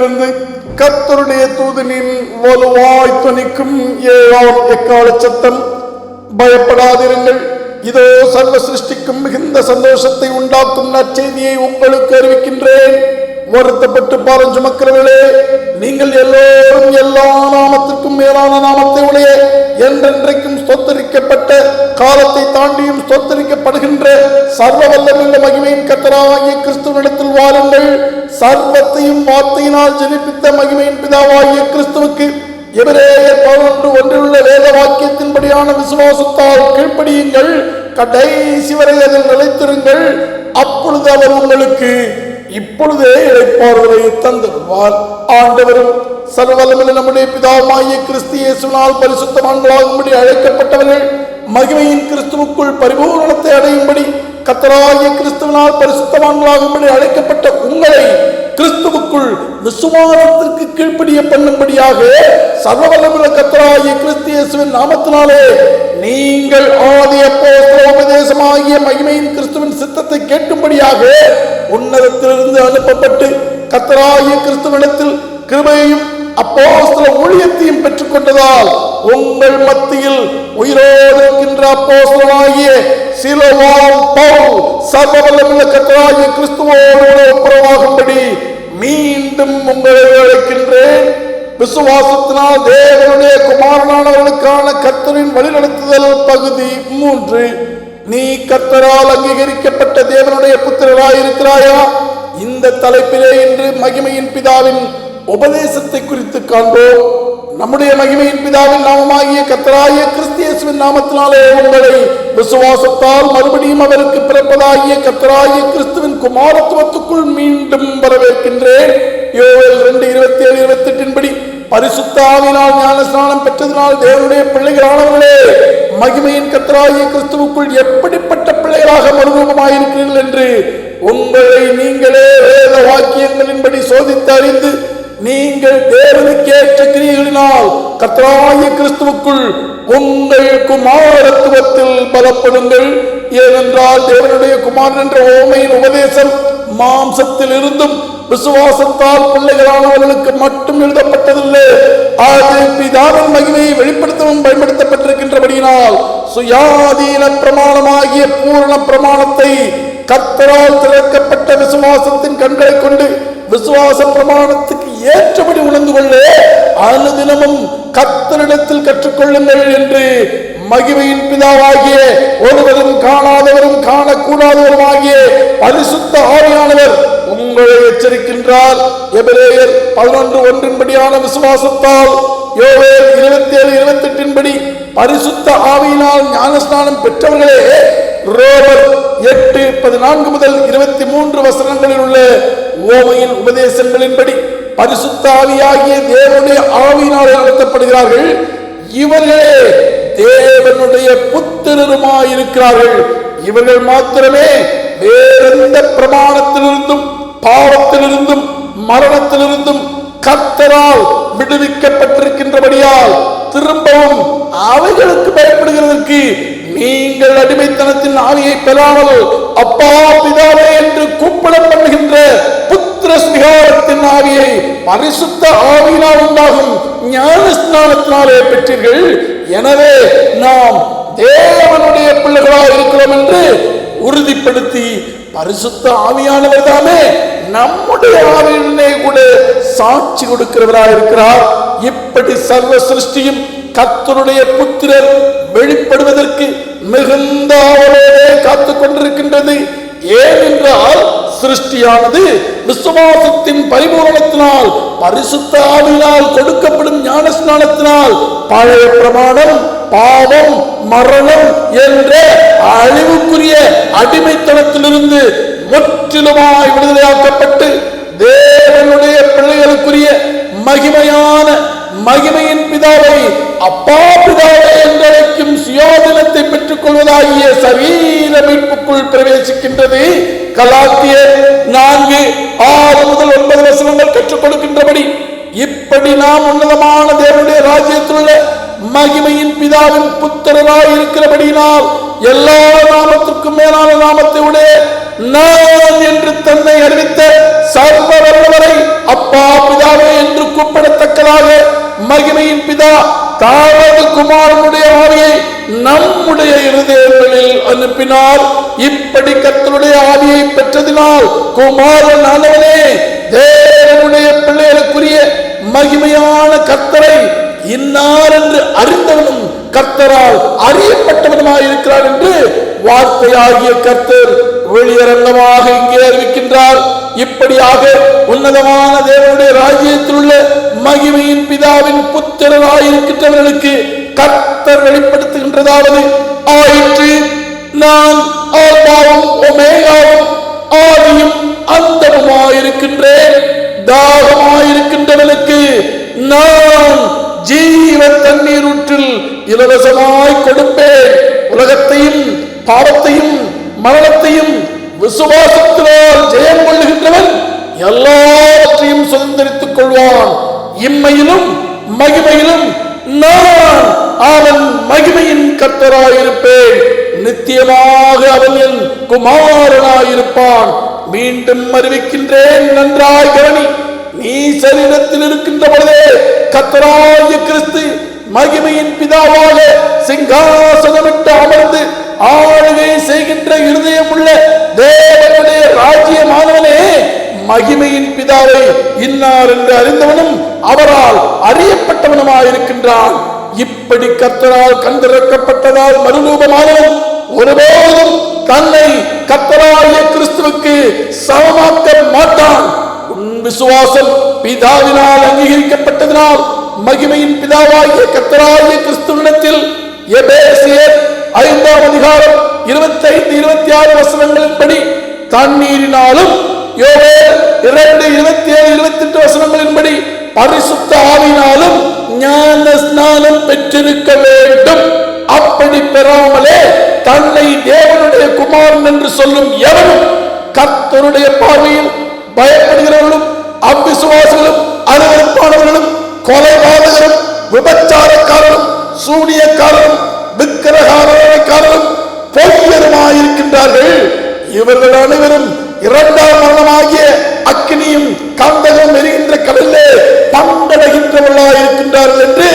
பரலோகத்திலிருந்து கத்தருடைய தூதனின் வலுவாய் துணிக்கும் ஏழாம் எக்கால சத்தம். பயப்படாதிருங்கள். இதோ சர்வ சிருஷ்டிக்கும் மிகுந்த சந்தோஷத்தை உண்டாக்கும் நற்செய்தியை உங்களுக்கு அறிவிக்கின்றேன். வருத்தப்பட்டு பாரம் சுமக்கிறவர்களே நீங்கள் எல்லோரும் எல்லா நாமத்திற்கும் மேலான நாமத்தை உடைய என்றென்றைக்கும் ஸ்தோத்தரிக்கப்பட்ட காலத்தை தாண்டியும் ஸ்தோத்தரிக்கப்படுகின்ற சர்வ வல்லமுள்ள மகிமையின் கத்தராகிய கிறிஸ்துவனிடத்தில் வாருங்கள். சர்வத்தையும் வார்த்தையினால் ஜெனிப்பித்த மகிமையின் பிதாவாகிய கிறிஸ்துவுக்கு எபிரேயர் பதினொன்று ஒன்றிலுள்ள வேத வாக்கியத்தின்படியான விசுவாசத்தால் கீழ்ப்படியுங்கள். கடைசி வரை அதில் நிலைத்திருங்கள். அப்பொழுது அவர் உங்களுக்கு இப்பொழுதே இழைப்பார்களை தந்துடுவார் ஆண்டவரும் சர்வலமில் நம்முடைய பிதாவாகிய கிறிஸ்து இயேசுவினால் பரிசுத்தவான்களாகும்படி அழைக்கப்பட்டவர்கள் மகிமையின் கிறிஸ்துவுக்குள் பரிபூரணத்தை அடையும்படி கத்தராகிய கிறிஸ்துவினால் பரிசுத்தவான்களாகும்படி அழைக்கப்பட்ட உங்களை கிறிஸ்துவுக்குள் விசுவாசத்திற்கு கீழ்ப்படிய பண்ணும்படியாக சர்வவல்லமுள்ள கத்தராகிய கிறிஸ்து இயேசுவின் நாமத்தினாலே நீங்கள் ஆதி அப்போஸ்தல உபதேசமாகிய மகிமையின் கிறிஸ்துவின் சித்தத்தை கேட்டும்படியாக உன்னதத்திலிருந்து அனுப்பப்பட்டு கத்தராகிய கிறிஸ்துவனத்தில் கிருபையையும் அப்போஸ்தல ஊழியத்தையும் பெற்றுக்கொண்டதால் உங்கள் மத்தியில் உயிரோடு இருக்கின்ற அப்போஸ்தலனாகிய சிலவான் பவுல் சர்வவல்லமுள்ள கத்தராகிய கிறிஸ்துவோடு ஒப்புரவாகும்படி மீண்டும் உங்களை அழைக்கின்றேன். விசுவாசத்தினால் தேவனுடைய குமாரனானவர்களுக்கான கர்த்தரின் வழிநடத்துதல் பகுதி மூன்று. நீ கர்த்தரால் அங்கீகரிக்கப்பட்ட தேவனுடைய புத்திரராய் இருக்கிறாயா இந்த தலைப்பிலே இன்று மகிமையின் பிதாவின் உபதேசத்தை குறித்து காண்போம். நம்முடைய மகிமையின் பிதாவின் நாமமாகிய கத்தராகிய கிறிஸ்தியேசுவின் நாமத்தினாலே உங்களை விசுவாசத்தால் மறுபடியும் அவருக்கு பிறப்பதாகிய கத்தராகிய கிறிஸ்துவின் குமாரத்துவத்துக்குள் மீண்டும் வரவேற்கின்றேன். யோவேல் ரெண்டு இருபத்தி ஏழு இருபத்தி எட்டின்படி பரிசுத்தாவினால் ஞானஸ்நானம் ஞான ஸ்நானம் பெற்றதினால் தேவனுடைய பிள்ளைகளானவர்களே மகிமையின் கத்தராகிய கிறிஸ்துவுக்குள் எப்படிப்பட்ட பிள்ளைகளாக மறுரூபமாயிருக்கிறீர்கள் என்று உங்களை நீங்களே வேத வாக்கியங்களின்படி சோதித்து அறிந்து நீங்கள் தேவனுக்கு ஏற்ற கிரியைகளினால் கத்தராகிய கிறிஸ்துவுக்குள் உங்கள் குமாரத்துவத்தில் பலப்படுங்கள். ஏனென்றால் தேவனுடைய குமாரன் என்ற ஓமையின் உபதேசம் மாம்சத்தில் இருந்தும் விசுவாசத்தால் பிள்ளைகளானவர்களுக்கு மட்டும் எழுதப்பட்டதில்லை. அது பிதாவின் மகிமையை வெளிப்படுத்தவும் பயன்படுத்தப்பட்டிருக்கின்றபடியினால் சுயாதீன பிரமாணமாகிய பூரண பிரமாணத்தை கத்தரால் திறக்கப்பட்ட விசுவாசத்தின் கண்களை கொண்டு விசுவாச பிரமாணத்துக்கு ஏற்றபடி உணர்ந்து கொள்ள. அனுதினமும் கத்தரிடத்தில் கற்றுக்கொள்ளுங்கள் என்று மகிமையின் பிதாவாகிய ஒருவரும் காணாதவரும் காணக்கூடாதவரும் ஆகிய பரிசுத்த ஆவியானவர் உங்களை எச்சரிக்கின்றார். எபிரேயர் பதினொன்று ஒன்றின்படியான விசுவாசத்தால் யோவேல் இருபத்தி ஏழு இருபத்தி எட்டின்படி பரிசுத்த ஆவியினால் ஞானஸ்நானம் பெற்றவர்களே ரோமர் எட்டு பதினான்கு முதல் இருபத்தி மூன்று வசனங்களில் உள்ள ஓமையின் உபதேசங்களின்படி பரிசுத்த ஆவியாகிய தேவனுடைய ஆவியினால் நடத்தப்படுகிறார்கள். இவர்களே தேவனுடைய புத்திரருமாயிருக்கிறார்கள். இவர்கள் மாத்திரமே வேறெந்த பிரமாணத்திலிருந்தும் பாவத்திலிருந்தும் மரணத்திலிருந்தும் கத்தரால் விடுவிக்கப்பட்டிருக்கின்றபடியால் திரும்பவும் அவைகளுக்கு பயப்படுகிறதற்கு நீங்கள் அடிமைத்தனத்தின் ஆவியை பெறாமல் அப்பா பிதாவே என்று கூப்பிட பண்ணுகின்ற புத்திர ஸ்மிகாரத்தின் ஆவியை பரிசுத்த ஆவியினால் உண்டாகும் ஞான ஸ்நானத்தினாலே பெற்றீர்கள். எனவே நாம் தேவனுடைய பிள்ளைகளாக இருக்கிறோம் என்று உறுதிப்படுத்தி பரிசுத்த ஆவியானவர் தாமே நம்முடைய ஆவியினே கூட சாட்சி கொடுக்கிறவராக இருக்கிறார். இப்படி சர்வ சிருஷ்டியும் கத்தருடைய புத்திரர் வெளிப்படுவதற்கு மிகுந்த ஆவலோடே காத்துக் கொண்டிருக்கின்றது ஏனென்றால் சிருஷ்டியானது விசுவாசத்தின் பரிபூரணத்தினால் பரிசுத்த கொடுக்கப்படும் ஞான ஸ்நானத்தினால் பழைய பிரமாணம் பாவம் மரணம் என்ற அழிவுக்குரிய அடிமைத்தனத்திலிருந்து முற்றிலுமாய் விடுதலையாக்கப்பட்டு தேவனுடைய பிள்ளைகளுக்குரிய மகிமையான மகிமையின் பிதாவை அப்பா பிதாவை என்றழைக்கும் சுயோதனத்தை பெற்றுக் கொள்வதாகிய சரீர மீட்புக்குள் பிரவேசிக்கின்றது. கலாத்திய நான்கு ஆறு முதல் ஒன்பது வசனங்கள் கற்றுக் கொடுக்கின்றபடி இப்படி நாம் உன்னதமான தேவனுடைய ராஜ்யத்தில் மகிமையின் பிதாவின் புத்திரராய் இருக்கிறபடியினால் எல்லா நாமத்திற்கும் மேலான நாமத்தை உடைய நான் என்று தன்னை அறிவித்த சர்வ வல்லவரை அப்பா பிதாவே என்று கூப்பிடத்தக்கதாக மகிமையின் பிதா தாவது குமாரனுடைய ஆவியை நம்முடைய இருதயங்கள் அனுப்பினார் இப்படி கத்தனுடைய ஆவியை பெற்றதினால் குமாரன் ஆனவனே தேவனுடைய பிள்ளைகளுக்குரிய மகிமையான கத்தரை இன்னார் என்று அறிந்தவனும் கர்த்தரால் அறியப்பட்டவனுமாய் இருக்கிறார் என்று வார்த்தையாகிய கர்த்தர் வெளியரங்கமாக இங்கே அறிவிக்கின்றார். இப்படியாக உன்னதமான தேவனுடைய ராஜ்யத்தில் உள்ள மகிமையின் பிதாவின் புத்திரராயிருக்கின்றவர்களுக்கு கர்த்தர் வெளிப்படுத்துகின்றதாவது. ஆயிற்று நான் ஆல்பாவும் ஒமேகாவும் ஆதியும் அந்தமுமாயிருக்கின்றேன். தாகமாயிருக்கின்றவனுக்கு நான் ஜீவ தண்ணீர் ஊற்றில் இலவசமாய் கொடுப்பேன். உலகத்தையும் பாவத்தையும் மரணத்தையும் விசுவாசத்தினால் ஜெயம் கொள்ளுகின்றவன் எல்லாவற்றையும் சுதந்திரித்துக் கொள்வான். இம்மையிலும் மகிமையிலும் நான் அவன் மகிமையின் கர்த்தராயிருப்பேன். நித்தியமாக அவன் என் குமாரனாயிருப்பான். மீண்டும் அறிவிக்கின்றேன் நன்றாய் கவனி நீ சரீரத்தில் இருக்கின்ற பொழுதே கத்தராய கிறிஸ்து மகிமையின் பிதாவாக சிங்காசனமிட்டு அமர்ந்து ஆளுகை செய்கின்ற இருதயம் உள்ள தேவனுடைய ராஜ்யமானவனே மகிமையின் பிதாவை இன்னார் என்று அறிந்தவனும் அவரால் அறியப்பட்டவனுமாயிருக்கின்றான். இப்படி கத்தரால் கண்டிருக்கப்பட்டதால் மறுரூபமானவன் ஒருபோதும் தன்னை கத்தராய கிறிஸ்துவுக்கு சமமாக்க மாட்டான். உன் விசுவாசம் பிதாவினால் அங்கீகரிக்கப்பட்டதினால் மகிமையின் பிதாவாகிய கத்தராகிய கிறிஸ்துவனத்தில் எபேசியர் ஐந்தாம் அதிகாரம் இருபத்தி ஐந்து இருபத்தி ஆறு வசனங்களின்படி தண்ணீரினாலும் யோவேல் இரண்டு இருபத்தி ஏழு இருபத்தி எட்டு வசனங்களின்படி பரிசுத்த ஆவினாலும் ஞான ஸ்நானம் பெற்றிருக்க வேண்டும். அப்படி பெறாமலே தன்னை தேவனுடைய குமாரன் என்று சொல்லும் எவனும் கத்தருடைய பார்வையில் பயப்படுகிறவர்களும் அவ்விசுவாசிகளும் அருவறுப்பானவர்களும் கொலைவாதகரும் விபச்சாரக்காரரும் சூனியக்காரரும் விக்கிரகாரக்காரரும் பொய்யருமாயிருக்கின்றார்கள். இவர்கள் அனைவரும் இரண்டாம் மரணமாகிய அக்னியும் கந்தகம் எரிகின்ற கடலிலே பங்கடைகின்றவர்களாயிருக்கின்றார்கள் என்று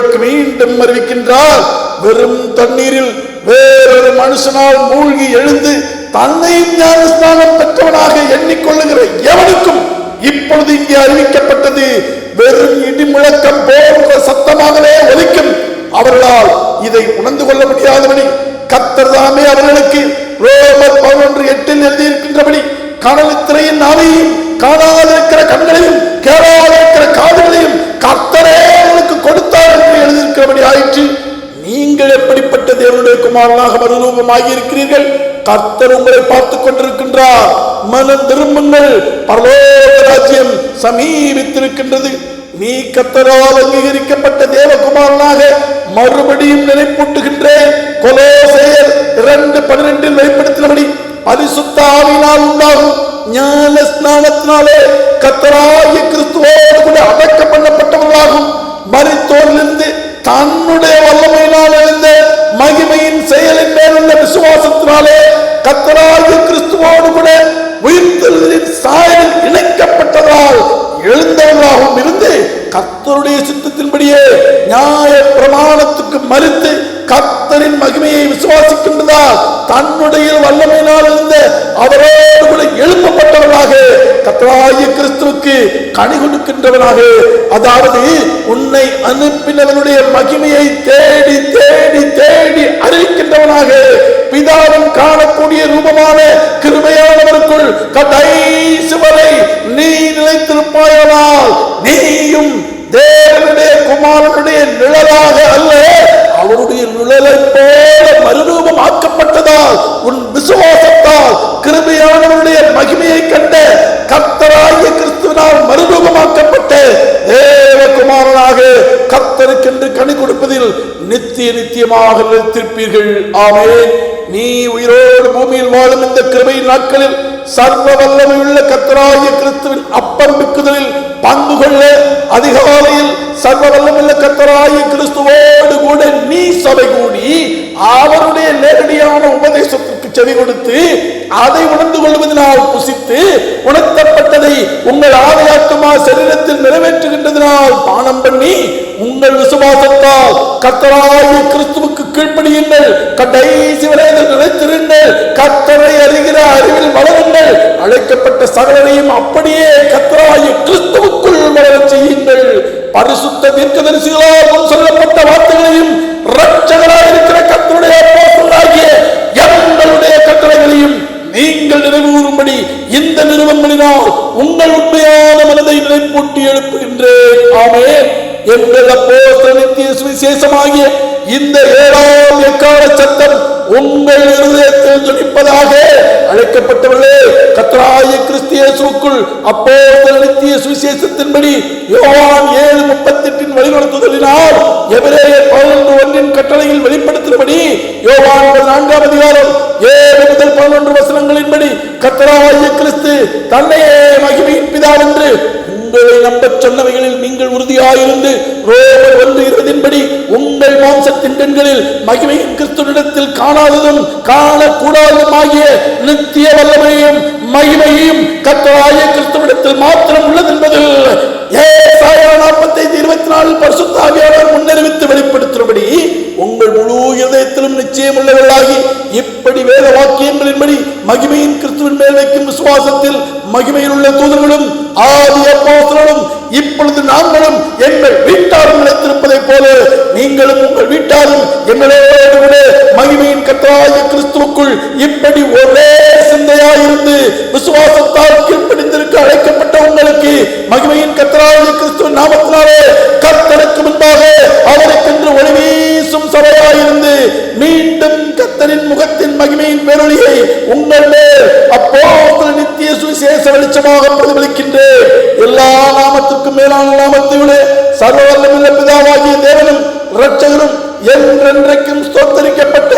உங்களுக்கு மீண்டும் அறிவிக்கின்றார். வெறும் தண்ணீரில் வேறொரு மனுஷனால் மூழ்கி எழுந்து தன்னையும் ஞானஸ்தானம் பெற்றவனாக எண்ணிக்கொள்ளுகிற எவனுக்கும் இப்பொழுது இங்கே அறிவிக்கப்பட்டது வெறும் இடி முழக்கம் போன்ற சத்தமாகவே ஒலிக்கும். அவர்களால் இதை உணர்ந்து கொள்ள முடியாதபடி கத்தர் தாமே அவர்களுக்கு ரோமர் பதினொன்று எட்டில் எழுதியிருக்கின்றபடி கனலித்திரையின் நாவையும் காணாதிருக்கிற கண்களையும் கேளாதிருக்கிற காதுகளையும் கத்தரே இருக்கிறபடி ஆயிற்று நீங்கள் எப்படிப்பட்ட தேவனுடைய குமாரனாக மறுரூபமாகி இருக்கிறீர்கள் கர்த்தர் உங்களை பார்த்துக் கொண்டிருக்கின்றார். மனம் திரும்புங்கள். பரலோக ராஜ்யம் சமீபித்திருக்கின்றது. நீ கத்தரால் அங்கீகரிக்கப்பட்ட தேவகுமாரனாக மறுபடியும் நினைப்பூட்டுகின்றேன் கொலோசையர் இரண்டு பன்னிரெண்டில் வெளிப்படுத்தினபடி பரிசுத்த ஆவினால் உண்டாகும் ஞான ஸ்நானத்தினாலே கத்தராகிய கிறிஸ்துவோடு கூட அடக்கம் பண்ணப்பட்டவர்களாகும். மரித்தோரிலிருந்து தன்னுடைய வல்லமையினால் எழுந்த மகிமையின் செயலின் மேலுள்ள விசுவாசத்தினாலே கத்தராகிய கிறிஸ்துவோடு கூட உயிர்த்தெழுதலின் சாயலில் இணைக்கப்பட்டதால் எழுந்தவர்களாகவும் இருந்து கத்தருடைய சித்தத்தின்படியே நியாய பிரமாணத்துக்கு மறுத்து கர்த்தரின் மகிமையை விசுவாசிக்கின்றதால் தன்னுடைய வல்லமையினால் இருந்த அவரோடு கூட எழுப்பப்பட்டவர்களாக கத்தராய கிறிஸ்துவுக்கு கனி கொடுக்கின்றவனாக அதாவது உன்னை அனுப்பினவனுடைய மகிமையை தேடி தேடி தேடி அறிவிக்கின்றவனாக. பிதாவும் காணக்கூடிய ரூபமான கிருமையானவருக்குள் கடைசி வரை நீ நிலைத்திருப்பாயானால் நீயும் தேவனுடைய குமாரனுடைய நிழலாக அல்ல. அவருடைய நிழலை போல மறுரூபம் ஆக்கப்பட்டதால் உன் விசுவாசத்தால் கிருமையானவருடைய மகிமையை கண்ட கர்த்தராகிய கிறிஸ்துவனால் மறுரூபமாக்கப்பட்ட தேவகுமாரனாக கர்த்தருக்கென்று கனி கொடுப்பதில் நித்திய நித்தியமாக நிறுத்திருப்பீர்கள் ஆமென். நீ உயிரோடு பூமியில் வாழும் இந்த கிருமையின் நாட்களில் சர்வ வல்லமையுள்ள கத்தராகிய கிறிஸ்துவின் அப்பம்பிக்குதலில் பங்கு கொள்ள அதிகாலையில் சர்வ வல்லமுள்ள கத்தராகிய கிறிஸ்துவோடு கூட நீ சபை கூடி அவருடைய நேரடியான உபதேசத்திற்கு செவி கொடுத்து அதை உணர்ந்து கொள்வதனால் புசித்து உணர்த்தப்பட்டதை உங்கள் ஆலயாத்துமா சரீரத்தில் நிறைவேற்றுகின்றதனால் பானம் பண்ணி உங்கள் விசுவாசத்தால் கத்தராகிய கிறிஸ்துவுக்கு கீழ்ப்படியுங்கள். கடைசி வரை நிலைத்திருங்கள். கத்தரை அறிகிற அறிவில் வளருங்கள் அழைக்கப்பட்ட சகலரையும் அப்படியே கத்தராகிய கிறிஸ்துவுக்குள் வளர செய்யுங்கள். பரிசுத்த தீர்க்கதரிசிகளால் முன் சொல்லப்பட்ட உங்கள் உண்மையான மனதை நிலைப்பூட்டி எழுப்புகின்றேன். ஆமே எங்கள் அப்போஸ்தல நித்திய சுவிசேஷமாகிய இந்த ஏழாம் எக்கால சத்தம் உங்கள் இருதயத்தில் ஜொலிப்பதாக அழைக்கப்பட்டவர்களே கத்ராய கிறிஸ்தியேசுக்குள் அப்போ நித்திய சுவிசேஷத்தின்படி யோவான் ஏழு முப்பத்தி எட்டின் வழிநடத்துதலினால் எவரே பதினொன்று ஒன்றின் கட்டளையில் வெளிப்படுத்தினபடி யோவான் பதினான்காம் அதிகாரம் பதினொன்று வசனங்களின்படி கத்தராகிய கிறிஸ்து தன்னையே மகிமையின் பிதா என்று உங்களை நம்பச் சொன்னவைகளில் நீங்கள் உறுதியாயிருந்து ரோமர் ஒன்று இருபதின்படி உங்கள் மாம்சத்தின் பெண்களில் மகிமையின் கிறிஸ்துவிடத்தில் காணாததும் காணக்கூடாததும் ஆகிய நித்திய வல்லமையும் மகிமையும் கத்தராய கிறிஸ்துவிடத்தில் மாத்திரம் உள்ளது என்பதில் ஏ ஏசாயா நாற்பத்தைந்து இருபத்தி நாலு பரிசுத்தாவியாளர் முன்னறிவித்து வெளிப்படுத்தும்படி நிச்சயம் உள்ளவர்களாகி இப்படி வேத வாக்கியங்களின்படி மகிமையின் கிறிஸ்துவின் மேல் வைக்கும் விசுவாசத்தில் மகிமையில் உள்ள தூதர்களும் ஆதி அப்போஸ்தலரும் இப்பொழுது நாங்களும் எங்கள் வீட்டாரும் நிலைத்திருப்பதைப் போல நீங்களும் உங்கள் வீட்டாரும் எங்களோடு கூட மகிமையின் கத்தராய கிறிஸ்துவுக்குள் இப்படி ஒரே சிந்தையாயிருந்து விசுவாசத்தால் கீழ்ப்படிந்திருக்க அழைக்கப்பட்ட உங்களுக்கு மகிமையின் கத்தராய கிறிஸ்துவின் நாமத்தினாலே கர்த்தரின் முகத்தின் மகிமையின் பேரொழியை உங்கள் மேல் அப்போ நித்திய சுவிசேஷ வெளிச்சமாக பிரதிபலிக்கின்றேன். எல்லா நாமத்திற்கும் மேலான நாமத்தையுடைய விட பிதாவாகிய தேவனும் இரட்சகரும் என்றென்றைக்கும் ஸ்தோத்தரிக்கப்பட்ட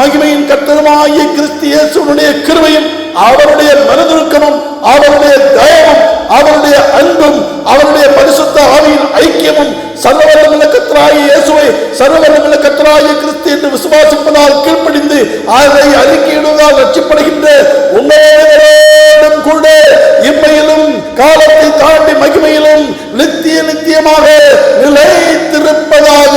மகிமையின் கர்த்தருமாகிய கிறிஸ்து கிருமையும் கிருபையும் அவருடைய மனதுருக்கமும் அவருடைய தயவும் அவருடைய அன்பும் அவருடைய பரிசுத்த ஆவியின் ஐக்கியமும் சர்வவல்லமுள்ள கத்தராய இயேசுவை சர்வவல்லமுள்ள கத்தராய கிறிஸ்து என்று விசுவாசிப்பதால் கீழ்ப்படிந்து அதை அறிக்கையிடுவதால் ரட்சிப்படுகின்ற உண்மையோடும் கூட இம்மையிலும் காலத்தை தாண்டி மகிமையிலும் நித்திய நித்தியமாக நிலைத்திருப்பதாக.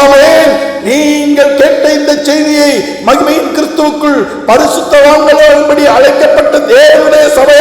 ஆவேன் நீங்கள் கேட்ட இந்த செய்தியை மகிமையின் கிறிஸ்துவுக்குள் பரிசுத்தவான்களோடுபடி அழைக்கப்பட்ட தேவனுடைய சபை